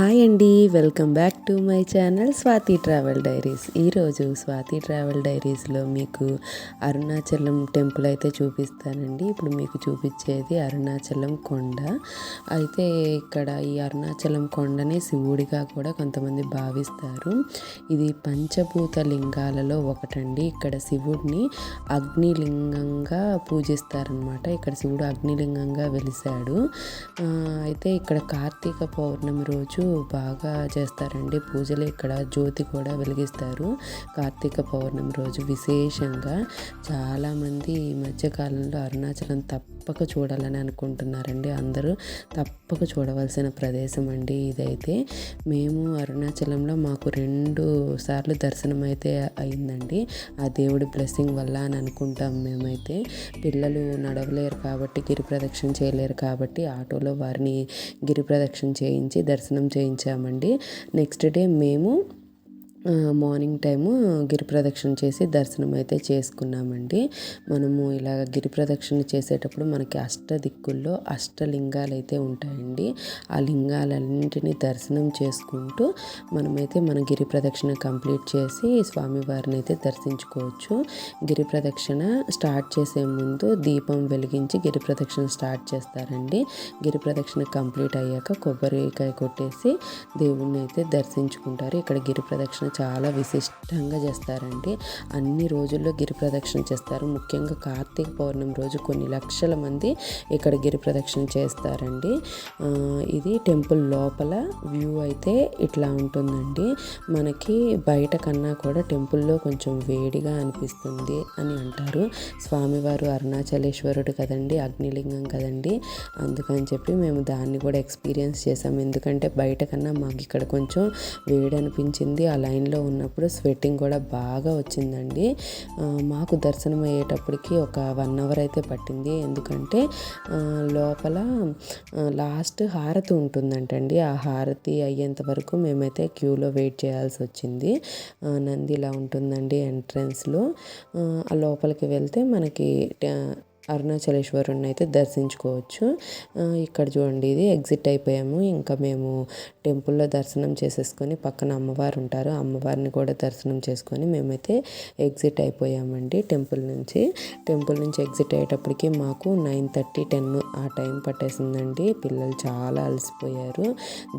Hi అండి welcome back to my channel Swathi travel diaries. ఈరోజు Swathi travel డైరీస్లో మీకు Arunachalam temple అయితే చూపిస్తానండి. ఇప్పుడు మీకు చూపించేది అరుణాచలం కొండ. అయితే ఇక్కడ ఈ అరుణాచలం కొండని శివుడిగా కూడా కొంతమంది భావిస్తారు. ఇది పంచభూత లింగాలలో ఒకటండి. ఇక్కడ శివుడిని అగ్నిలింగంగా పూజిస్తారనమాట ఇక్కడ శివుడు అగ్నిలింగంగా వెలిశాడు. అయితే ఇక్కడ కార్తీక పౌర్ణమి రోజు బాగా చేస్తారండి. పూజలు ఇక్కడ జ్యోతి కూడా వెలిగిస్తారు. కార్తీక పౌర్ణమి రోజు విశేషంగా చాలామంది ఈ మధ్యకాలంలో అరుణాచలం తప్పక చూడాలని అనుకుంటున్నారండి. అందరూ తప్పక చూడవలసిన ప్రదేశం అండి ఇదైతే. మేము అరుణాచలంలో మాకు రెండు సార్లు దర్శనం అయితే అయిందండి. ఆ దేవుడి బ్లెస్సింగ్ వల్ల అని అనుకుంటాం మేమైతే. పిల్లలు నడవలేరు కాబట్టి గిరి ప్రదక్షిణ చేయలేరు కాబట్టి ఆటోలో వారిని గిరి ప్రదక్షిణ చేయించి దర్శనం చేయించామండి. నెక్స్ట్ డే మేము మార్నింగ్ టైము గిరి ప్రదక్షిణ చేసి దర్శనం అయితే చేసుకున్నామండి. మనము ఇలా గిరి ప్రదక్షిణ చేసేటప్పుడు మనకి అష్ట దిక్కుల్లో అష్టలింగాలు అయితే ఉంటాయండి. ఆ లింగాలన్నింటినీ దర్శనం చేసుకుంటూ మనమైతే మన గిరి ప్రదక్షిణ కంప్లీట్ చేసి స్వామివారిని అయితే దర్శించుకోవచ్చు. గిరి ప్రదక్షిణ స్టార్ట్ చేసే ముందు దీపం వెలిగించి గిరి ప్రదక్షిణ స్టార్ట్ చేస్తారండి. గిరి ప్రదక్షిణ కంప్లీట్ అయ్యాక కొబ్బరికాయ కొట్టేసి దేవుణ్ణి అయితే దర్శించుకుంటారు. ఇక్కడ గిరి ప్రదక్షిణ చాలా విశిష్టంగా చేస్తారండి. అన్ని రోజుల్లో గిరి ప్రదక్షిణ చేస్తారు. ముఖ్యంగా కార్తీక పౌర్ణమి రోజు కొన్ని లక్షల మంది ఇక్కడ గిరి ప్రదక్షిణ చేస్తారండి. ఇది టెంపుల్ లోపల వ్యూ అయితే ఇట్లా ఉంటుందండి. మనకి బయట కన్నా కూడా టెంపుల్లో కొంచెం వేడిగా అనిపిస్తుంది అని అంటారు. స్వామివారు అరుణాచలేశ్వరుడు కదండి అగ్నిలింగం కదండి. అందుకని చెప్పి మేము దాన్ని కూడా ఎక్స్పీరియన్స్ చేసాం ఎందుకంటే బయట కన్నా మాకు ఇక్కడ కొంచెం వేడి అనిపించింది ఆ లైన్ లైన్లో ఉన్నప్పుడు స్వెట్టింగ్ కూడా బాగా వచ్చిందండి. మాకు దర్శనం అయ్యేటప్పటికి ఒక వన్ అవర్ అయితే పట్టింది. ఎందుకంటే లోపల లాస్ట్ హారతి ఉంటుందంటండి. ఆ హారతి అయ్యేంత వరకు మేమైతే క్యూలో వెయిట్ చేయాల్సి వచ్చింది. నంది ఇలా ఉంటుందండి ఎంట్రన్స్లో. ఆ లోపలికి వెళ్తే మనకి అరుణాచలేశ్వరుని అయితే దర్శించుకోవచ్చు. ఇక్కడ చూడండి ఇది ఎగ్జిట్ అయిపోయాము. ఇంకా మేము టెంపుల్లో దర్శనం చేసేసుకొని పక్కన అమ్మవారు ఉంటారు. అమ్మవారిని కూడా దర్శనం చేసుకొని మేమైతే ఎగ్జిట్ అయిపోయామండి టెంపుల్ నుంచి. టెంపుల్ నుంచి ఎగ్జిట్ అయ్యేటప్పటికి మాకు నైన్ థర్టీ టెన్ ఆ టైం పట్టేసిందండి. పిల్లలు చాలా అలసిపోయారు.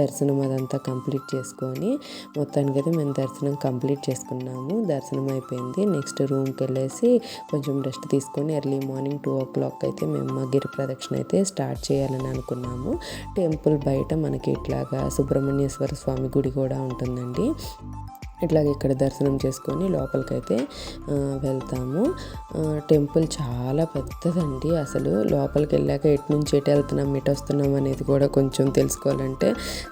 దర్శనం అదంతా కంప్లీట్ చేసుకొని మొత్తానికి అయితే మేము దర్శనం కంప్లీట్ చేసుకున్నాము. దర్శనం అయిపోయింది. నెక్స్ట్ రూమ్కి వెళ్ళేసి కొంచెం రెస్ట్ తీసుకొని early morning two o'clock అయితే మేము మా గిరి ప్రదక్షిణ అయితే స్టార్ట్ చేయాలని అనుకున్నాము. టెంపుల్ బయట మనకి ఇట్లాగా సుబ్రహ్మణ్యేశ్వర స్వామి గుడి కూడా ఉంటుందండి. ఇట్లాగే ఇక్కడ దర్శనం చేసుకొని లోపలికైతే వెళ్తాము. టెంపుల్ చాలా పెద్దదండి. అసలు లోపలికి వెళ్ళాక ఎటు నుంచి ఎటు వెళ్తున్నాం ఎటు వస్తున్నాం అనేది కూడా కొంచెం తెలుసుకోవాలంటే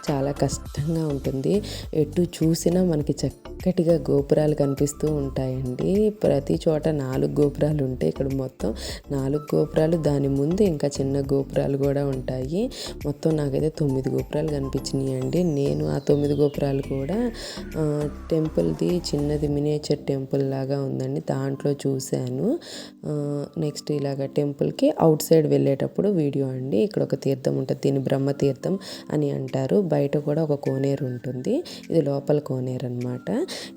చాలా కష్టంగా ఉంటుంది. ఎటు చూసినా మనకి చక్కటిగా గోపురాలు కనిపిస్తూ ఉంటాయండి. ప్రతి చోట నాలుగు గోపురాలు ఉంటాయి ఇక్కడ మొత్తం నాలుగు గోపురాలు దాని ముందు ఇంకా చిన్న గోపురాలు కూడా ఉంటాయి. మొత్తం నాకైతే తొమ్మిది గోపురాలు కనిపించినాయి అండి నేను ఆ తొమ్మిది గోపురాలు కూడా టెంపుల్ది చిన్నది మినియేచర్ టెంపుల్ లాగా ఉందండి. దాంట్లో చూశాను. నెక్స్ట్ ఇలాగ టెంపుల్కి అవుట్ సైడ్ వెళ్ళేటప్పుడు వీడియో అండి. ఇక్కడ ఒక తీర్థం ఉంటుంది. దీన్ని బ్రహ్మతీర్థం అని అంటారు. బయట కూడా ఒక కోనేరు ఉంటుంది. ఇది లోపల కోనేరు అనమాట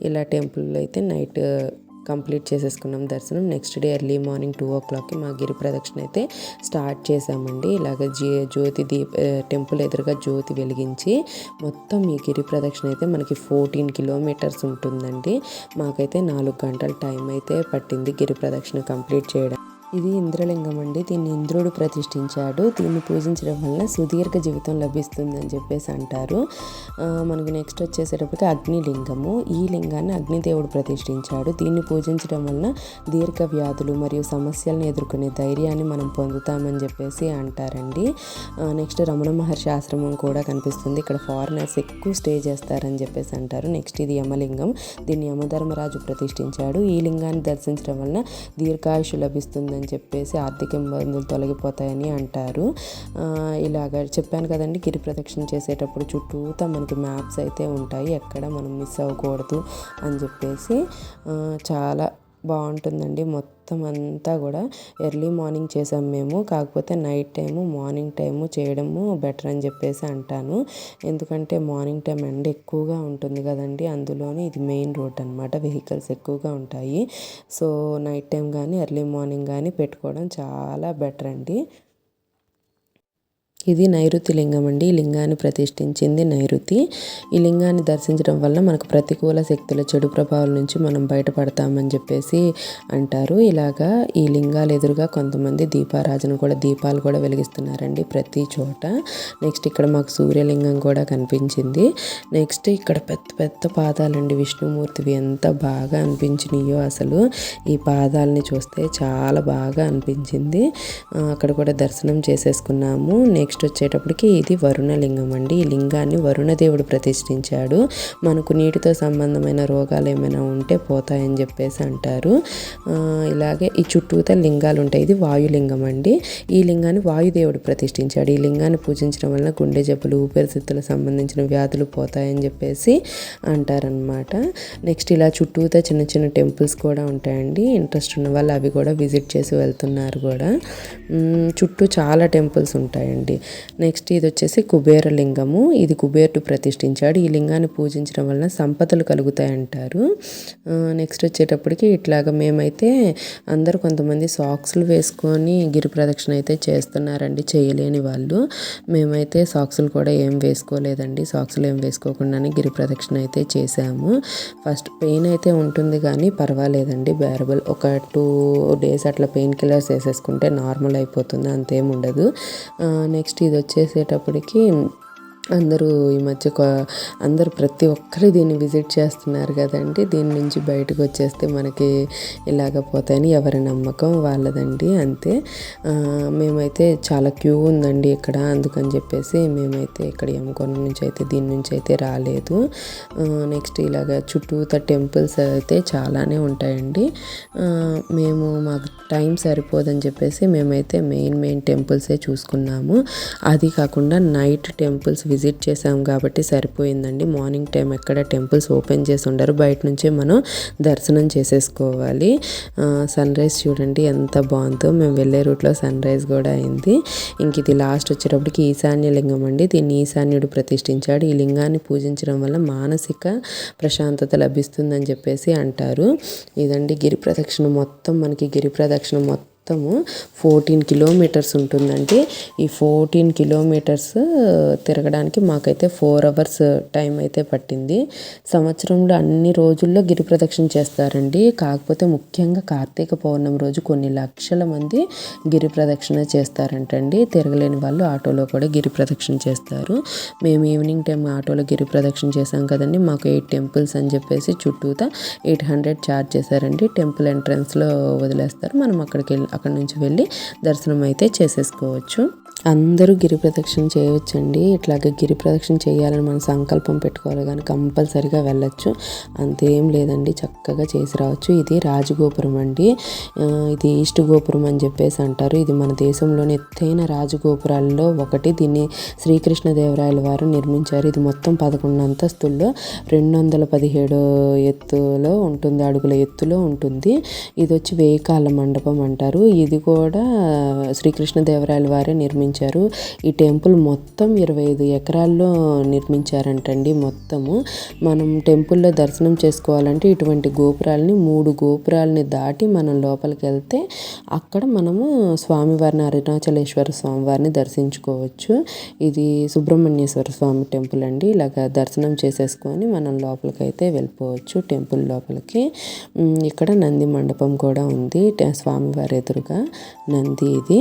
ఇలా టెంపుల్లో అయితే నైట్ కంప్లీట్ చేసేసుకున్నాం దర్శనం. Next day early morning two ఓ క్లాక్కి మా గిరి ప్రదక్షిణ అయితే స్టార్ట్ చేసామండి ఇలాగ జీ జ్యోతి దీప టెంపుల్ ఎదురుగా జ్యోతి వెలిగించి మొత్తం ఈ గిరి ప్రదక్షిణ అయితే మనకి ఫోర్టీన్ కిలోమీటర్స్ ఉంటుందండి. మాకైతే నాలుగు గంటల టైం అయితే పట్టింది గిరి ప్రదక్షిణ కంప్లీట్ చేయడం. ఇది ఇంద్రలింగం అండి. దీన్ని ఇంద్రుడు ప్రతిష్ఠించాడు. దీన్ని పూజించడం వల్ల సుదీర్ఘ జీవితం లభిస్తుందని చెప్పేసి అంటారు. మనకి నెక్స్ట్ వచ్చేసేటప్పటికి అగ్నిలింగము. ఈ లింగాన్ని అగ్నిదేవుడు ప్రతిష్ఠించాడు. దీన్ని పూజించడం వలన దీర్ఘ వ్యాధులు మరియు సమస్యలను ఎదుర్కొనే ధైర్యాన్ని మనం పొందుతామని చెప్పేసి అంటారండి. నెక్స్ట్ రమణ మహర్షి ఆశ్రమం కూడా కనిపిస్తుంది. ఇక్కడ ఫారినర్స్ ఎక్కువ స్టే చేస్తారని చెప్పేసి అంటారు. నెక్స్ట్ ఇది యమలింగం. దీన్ని యమధర్మరాజు ప్రతిష్ఠించాడు. ఈ లింగాన్ని దర్శించడం వలన దీర్ఘాయుషు లభిస్తుంది అని చెప్పేసి ఆర్థిక ఇబ్బందులు తొలగిపోతాయని అంటారు. ఇలాగ చెప్పాను కదండి గిరి ప్రదక్షిణ చేసేటప్పుడు చుట్టూతా మనకి మ్యాప్స్ అయితే ఉంటాయి. ఎక్కడ మనం మిస్ అవ్వకూడదు అని చెప్పేసి చాలా బాగుంటుందండి. మొత్తం అంతా కూడా ఎర్లీ మార్నింగ్ చేసాం మేము. కాకపోతే నైట్ టైము మార్నింగ్ టైము చేయడము బెటర్ అని చెప్పేసి అంటాను. ఎందుకంటే మార్నింగ్ టైం ఎండ ఎక్కువగా ఉంటుంది కదండి. అందులోని ఇది మెయిన్ రోడ్ అనమాట వెహికల్స్ ఎక్కువగా ఉంటాయి. సో నైట్ టైం కానీ ఎర్లీ మార్నింగ్ కానీ పెట్టుకోవడం చాలా బెటర్ అండి. ఇది నైరుతి లింగం అండి. ఈ లింగాన్ని ప్రతిష్ఠించింది నైరుతి. ఈ లింగాన్ని దర్శించడం వల్ల మనకు ప్రతికూల శక్తుల చెడు ప్రభావాల నుంచి మనం బయటపడతామని చెప్పేసి అంటారు. ఇలాగా ఈ లింగాలు ఎదురుగా కొంతమంది దీపారాజన కూడా దీపాలు కూడా వెలిగిస్తున్నారండి ప్రతి చోట. నెక్స్ట్ ఇక్కడ మాకు సూర్యలింగం కూడా కనిపించింది. నెక్స్ట్ ఇక్కడ పెద్ద పెద్ద పాదాలండి. విష్ణుమూర్తివి ఎంత బాగా అనిపించినాయో అసలు. ఈ పాదాలని చూస్తే చాలా బాగా అనిపించింది. అక్కడ కూడా దర్శనం చేసేసుకున్నాము. నెక్స్ట్ నెక్స్ట్ వచ్చేటప్పటికి ఇది వరుణ లింగం అండి. ఈ లింగాన్ని వరుణదేవుడు ప్రతిష్ఠించాడు. మనకు నీటితో సంబంధమైన రోగాలు ఏమైనా ఉంటే పోతాయని చెప్పేసి అంటారు. ఇలాగే ఈ చుట్టూత లింగాలు ఉంటాయి. ఇది వాయులింగం అండి. ఈ లింగాన్ని వాయుదేవుడు ప్రతిష్ఠించాడు. ఈ లింగాన్ని పూజించడం వలన గుండె జబ్బులు ఊపిరితిత్తులకు సంబంధించిన వ్యాధులు పోతాయని చెప్పేసి అంటారనమాట నెక్స్ట్ ఇలా చుట్టూతా చిన్న చిన్న టెంపుల్స్ కూడా ఉంటాయండి. ఇంట్రెస్ట్ ఉన్న వాళ్ళు అవి కూడా విజిట్ చేసి వెళ్తున్నారు కూడా. చుట్టూ చాలా టెంపుల్స్ ఉంటాయండి. నెక్స్ట్ ఇది వచ్చేసి కుబేర లింగము ఇది కుబేరుడు ప్రతిష్ఠించాడు. ఈ లింగాన్ని పూజించడం వలన సంపదలు కలుగుతాయంటారు నెక్స్ట్ వచ్చేటప్పటికి ఇట్లాగా మేమైతే అందరూ కొంతమంది సాక్స్లు వేసుకొని గిరి ప్రదక్షిణ అయితే చేస్తున్నారండి. చేయలేని వాళ్ళు. మేమైతే సాక్స్లు కూడా ఏం వేసుకోలేదండి. సాక్స్లు ఏం వేసుకోకుండానే గిరి ప్రదక్షిణ అయితే చేశాము. ఫస్ట్ పెయిన్ అయితే ఉంటుంది కానీ పర్వాలేదండి. బేరబుల్ ఒక టూ డేస్ అట్లా పెయిన్ కిల్లర్స్ వేసేసుకుంటే నార్మల్ అయిపోతుంది. అంతేం ఉండదు. నెక్స్ట్ నెక్స్ట్ ఇది వచ్చేసేటప్పటికి అందరూ ఈ మధ్య అందరూ ప్రతి ఒక్కరు దీన్ని విజిట్ చేస్తున్నారు కదండి. దీని నుంచి బయటకు వచ్చేస్తే మనకి ఇలాగ పోతాయని ఎవరి నమ్మకం వాళ్ళదండి అంతే. మేమైతే చాలా క్యూ ఉందండి ఇక్కడ. అందుకని చెప్పేసి మేమైతే ఇక్కడ యమకొండ నుంచి అయితే దీని నుంచి అయితే రాలేదు. నెక్స్ట్ ఇలాగ చుట్టూత టెంపుల్స్ అయితే చాలానే ఉంటాయండి. మేము మాకు టైం సరిపోదని చెప్పేసి మేమైతే మెయిన్ మెయిన్ టెంపుల్సే చూసుకున్నాము. అది కాకుండా నైట్ టెంపుల్స్ విజిట్ చేసాం కాబట్టి సరిపోయిందండి. మార్నింగ్ టైం ఎక్కడ టెంపుల్స్ ఓపెన్ చేసి ఉండరు. బయట నుంచే మనం దర్శనం చేసేసుకోవాలి. సన్ రైజ్ చూడండి ఎంత బాగుందో. మేము వెళ్ళే రూట్లో సన్ రైజ్ కూడా అయింది. ఇంక ఇది లాస్ట్ వచ్చేటప్పటికి ఈశాన్య లింగం అండి. దీన్ని ఈశాన్యుడు ప్రతిష్ఠించాడు. ఈ లింగాన్ని పూజించడం వల్ల మానసిక ప్రశాంతత లభిస్తుందని చెప్పేసి అంటారు. ఇదండి గిరి ప్రదక్షిణ. మొత్తం మనకి గిరి ప్రదక్షిణ మొత్తం మొత్తము ఫోర్టీన్ కిలోమీటర్స్ ఉంటుందండి. ఈ ఫోర్టీన్ కిలోమీటర్స్ తిరగడానికి మాకైతే ఫోర్ అవర్స్ టైం అయితే పట్టింది. సంవత్సరంలో అన్ని రోజుల్లో గిరి ప్రదక్షిణ చేస్తారండి. కాకపోతే ముఖ్యంగా కార్తీక పౌర్ణమి రోజు కొన్ని లక్షల మంది గిరి ప్రదక్షిణ చేస్తారంటండి. తిరగలేని వాళ్ళు ఆటోలో కూడా గిరి ప్రదక్షిణ చేస్తారు. మేము ఈవినింగ్ టైం ఆటోలో గిరి ప్రదక్షిణ చేసాం కదండి. మాకు ఎయిట్ టెంపుల్స్ అని చెప్పేసి చుట్టూతా ఎయిట్ హండ్రెడ్ ఛార్జ్ చేశారండి. టెంపుల్ ఎంట్రన్స్లో వదిలేస్తారు. మనం అక్కడికి వెళ్ళి అక్కడ నుంచి వెళ్ళి దర్శనం అయితే చేసేసుకోవచ్చు. అందరూ గిరి ప్రదక్షిణ చేయవచ్చండి. ఇట్లాగే గిరి ప్రదక్షిణ చేయాలని మనం సంకల్పం పెట్టుకోవాలి. కానీ కంపల్సరిగా వెళ్ళొచ్చు. అంతేం లేదండి. చక్కగా చేసి రావచ్చు. ఇది రాజగోపురం అండి. ఇది ఈస్ట్ గోపురం అని చెప్పేసి అంటారు. ఇది మన దేశంలోని ఎత్తైన రాజగోపురాల్లో ఒకటి. దీన్ని శ్రీకృష్ణదేవరాయల వారు నిర్మించారు. ఇది మొత్తం పదకొండు అంతస్తుల్లో రెండు వందల పదిహేడు ఎత్తులో ఉంటుంది అడుగుల ఎత్తులో ఉంటుంది. ఇది వచ్చి వేయకాల మండపం అంటారు. ఇది కూడా శ్రీకృష్ణదేవరాయల వారే నిర్మించారు. నిర్మించారు. ఈ టెంపుల్ మొత్తం ఇరవై ఐదు ఎకరాల్లో నిర్మించారంటండి మొత్తము. మనం టెంపుల్లో దర్శనం చేసుకోవాలంటే ఇటువంటి గోపురాలని మూడు గోపురాలని దాటి మనం లోపలికి వెళ్తే అక్కడ మనము స్వామివారిని అరుణాచలేశ్వర స్వామివారిని దర్శించుకోవచ్చు. ఇది సుబ్రహ్మణ్యేశ్వర స్వామి టెంపుల్ అండి. ఇలాగ దర్శనం చేసేసుకొని మనం లోపలికి అయితే వెళ్ళిపోవచ్చు టెంపుల్ లోపలికి. ఇక్కడ నంది మండపం కూడా ఉంది. స్వామివారి ఎదురుగా నంది ఇది.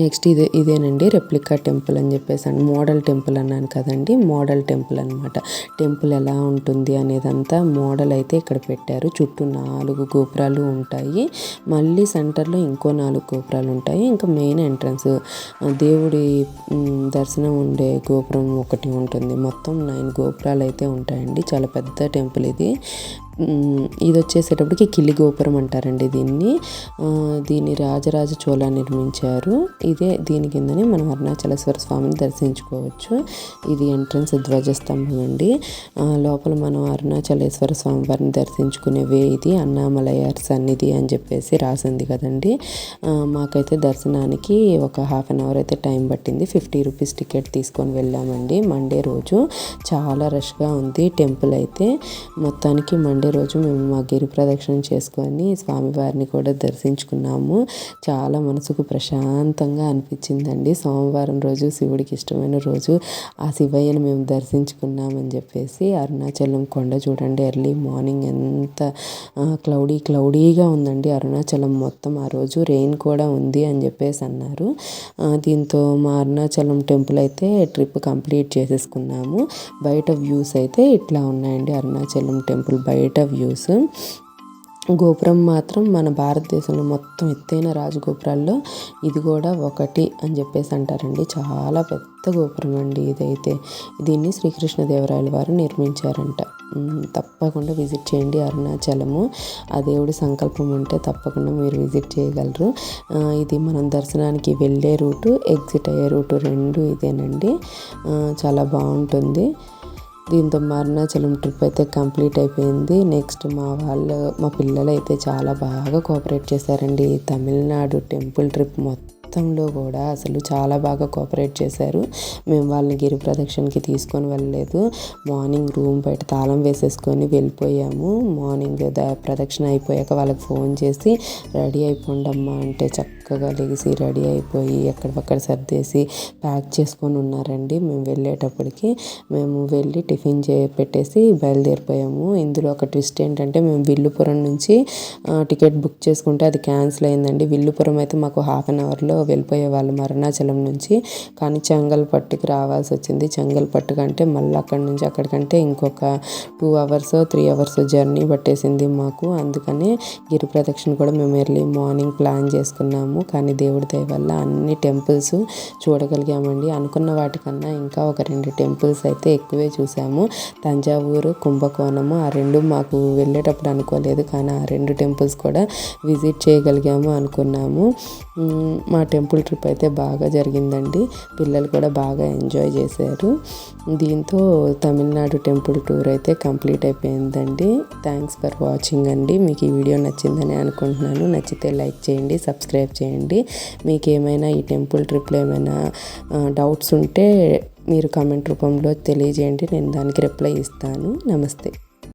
నెక్స్ట్ ఇదే ఇదేనండి రెప్లికా టెంపుల్ అని చెప్పేసి అండి మోడల్ టెంపుల్ అన్నాను కదండి మోడల్ టెంపుల్ అనమాట టెంపుల్ ఎలా ఉంటుంది అనేదంతా మోడల్ అయితే ఇక్కడ పెట్టారు. చుట్టూ నాలుగు గోపురాలు ఉంటాయి. మళ్ళీ సెంటర్లో ఇంకో నాలుగు గోపురాలు ఉంటాయి. ఇంకా మెయిన్ ఎంట్రన్స్ దేవుడి దర్శనం ఉండే గోపురం ఒకటి ఉంటుంది. మొత్తం నైన్ గోపురాలు అయితే ఉంటాయండి. చాలా పెద్ద టెంపుల్ ఇది. ఇది వచ్చేసేటప్పటికి కిల్లి గోపురం అంటారండి దీన్ని. దీన్ని రాజరాజ చోళ నిర్మించారు. ఇదే దీని కిందనే మనం అరుణాచలేశ్వర స్వామిని దర్శించుకోవచ్చు. ఇది ఎంట్రన్స్ ధ్వజస్తంభం అండి. లోపల మనం అరుణాచలేశ్వర స్వామి వారిని దర్శించుకునే వే ఇది. అన్నామలయార్ సన్నిధి అని చెప్పేసి రాసింది కదండి. మాకైతే దర్శనానికి ఒక హాఫ్ అన్ అవర్ అయితే టైం పట్టింది. ఫిఫ్టీ రూపీస్ టికెట్ తీసుకొని వెళ్ళామండి మండే రోజు. చాలా రష్గా ఉంది టెంపుల్ అయితే. మొత్తానికి మండే రోజు మేము మా గిరి ప్రదక్షిణ చేసుకొని స్వామివారిని కూడా దర్శించుకున్నాము. చాలా మనసుకు ప్రశాంతంగా అనిపించిందండి. సోమవారం రోజు శివుడికి ఇష్టమైన రోజు. ఆ శివయ్యను మేము దర్శించుకున్నామని చెప్పేసి అరుణాచలం కొండ చూడండి ఎర్లీ మార్నింగ్ ఎంత క్లౌడీ క్లౌడీగా ఉందండి అరుణాచలం మొత్తం. ఆ రోజు రెయిన్ కూడా ఉంది అని చెప్పేసి అన్నారు. దీంతో మా అరుణాచలం టెంపుల్ అయితే ట్రిప్ కంప్లీట్ చేసేసుకున్నాము. బయట వ్యూస్ అయితే ఇట్లా ఉన్నాయండి. అరుణాచలం టెంపుల్ బయట వ్యూస్ గోపురం మాత్రం మన భారతదేశంలో మొత్తం ఎత్తైన రాజగోపురాల్లో ఇది కూడా ఒకటి అని చెప్పేసి అంటారండి. చాలా పెద్ద గోపురం అండి ఇదైతే. దీన్ని శ్రీకృష్ణదేవరాయల వారు నిర్మించారంట. తప్పకుండా విజిట్ చేయండి అరుణాచలము. ఆ దేవుడి సంకల్పం ఉంటే తప్పకుండా మీరు విజిట్ చేయగలరు. ఇది మనం దర్శనానికి వెళ్ళే రూటు ఎగ్జిట్ అయ్యే రూటు రెండు ఇదేనండి. చాలా బాగుంటుంది. దీంతో మా అరుణాచలం ట్రిప్ అయితే కంప్లీట్ అయిపోయింది. నెక్స్ట్ మా వాళ్ళు మా పిల్లలు అయితే చాలా బాగా కోఆపరేట్ చేశారండి. తమిళనాడు టెంపుల్ ట్రిప్ మొత్తం. మొత్తంలో కూడా అసలు చాలా బాగా కోఆపరేట్ చేశారు. మేము వాళ్ళని గిరి ప్రదక్షిణకి తీసుకొని వెళ్ళలేదు. మార్నింగ్ రూమ్ బయట తాళం వేసేసుకొని వెళ్ళిపోయాము. మార్నింగ్ ద ప్రదక్షిణ అయిపోయాక వాళ్ళకి ఫోన్ చేసి రెడీ అయిపోండమ్మా అంటే చక్కగా లెగిసి రెడీ అయిపోయి ఎక్కడపక్కడ సర్దేసి ప్యాక్ చేసుకొని ఉన్నారండి. మేము వెళ్ళేటప్పటికి మేము వెళ్ళి టిఫిన్ చే పెట్టేసి బయలుదేరిపోయాము. ఇందులో ఒక ట్విస్ట్ ఏంటంటే మేము విల్లుపురం నుంచి టికెట్ బుక్ చేసుకుంటే అది క్యాన్సిల్ అయిందండి. విల్లుపురం అయితే మాకు హాఫ్ అన్ అవర్లో వెళ్ళిపోయే వాళ్ళం అరుణాచలం నుంచి. కానీ చెంగల్ పట్టుకు రావాల్సి వచ్చింది. చెంగల్ పట్టుకు కంటే మళ్ళీ అక్కడి నుంచి అక్కడికంటే ఇంకొక two hours three hours journey పట్టేసింది మాకు. అందుకనే గిరి ప్రదక్షిణ కూడా మేము ఎర్లీ మార్నింగ్ ప్లాన్ చేసుకున్నాము. కానీ దేవుడి దయ వల్ల అన్ని టెంపుల్స్ చూడగలిగామండి. అనుకున్న వాటికన్నా ఇంకా ఒక రెండు టెంపుల్స్ అయితే ఎక్కువే చూసాము. తంజావూరు కుంభకోణము ఆ రెండు మాకు వెళ్ళేటప్పుడు అనుకోలేదు. కానీ ఆ రెండు టెంపుల్స్ కూడా విజిట్ చేయగలిగాము అనుకున్నాము. మా టెంపుల్ ట్రిప్ అయితే బాగా జరిగిందండి. పిల్లలు కూడా బాగా ఎంజాయ్ చేశారు. దీంతో తమిళనాడు టెంపుల్ టూర్ అయితే కంప్లీట్ అయిపోయిందండి. థ్యాంక్స్ ఫర్ వాచింగ్ అండి. మీకు ఈ వీడియో నచ్చిందని అనుకుంటున్నాను. నచ్చితే లైక్ చేయండి సబ్స్క్రైబ్ చేయండి. మీకు ఏమైనా ఈ టెంపుల్ ట్రిప్లో ఏమైనా డౌట్స్ ఉంటే మీరు కామెంట్ రూపంలో తెలియజేయండి. నేను దానికి రిప్లై ఇస్తాను. నమస్తే.